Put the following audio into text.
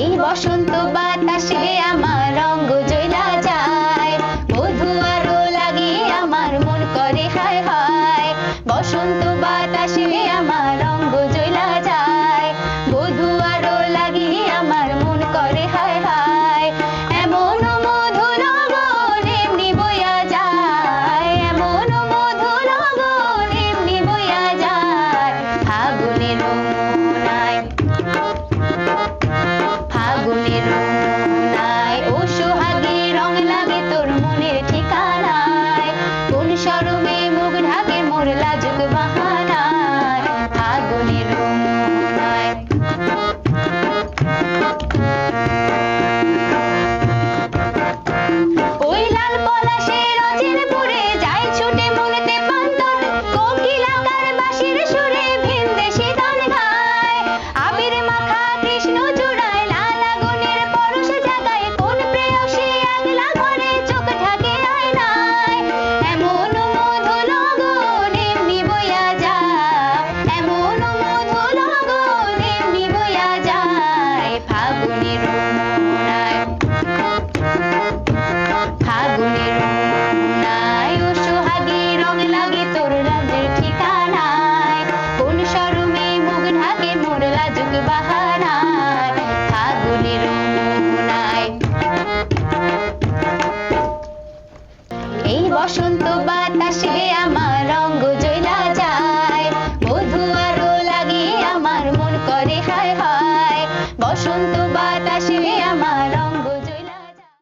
এই বসন্ত বাতাসে আমার রঙ্গ জয়লা যায়। মধু আরও লাগে, আমার মন করে হায় হায়। বসন্ত বাতাসে চরমে মুখ ঢাকে মোর লাগে এই বসন্ত বাতাসে আমার রঙ্গ জয়লা যায়। মধু আরও লাগে, আমার মন করে হায় হায়। বসন্ত বাতাসে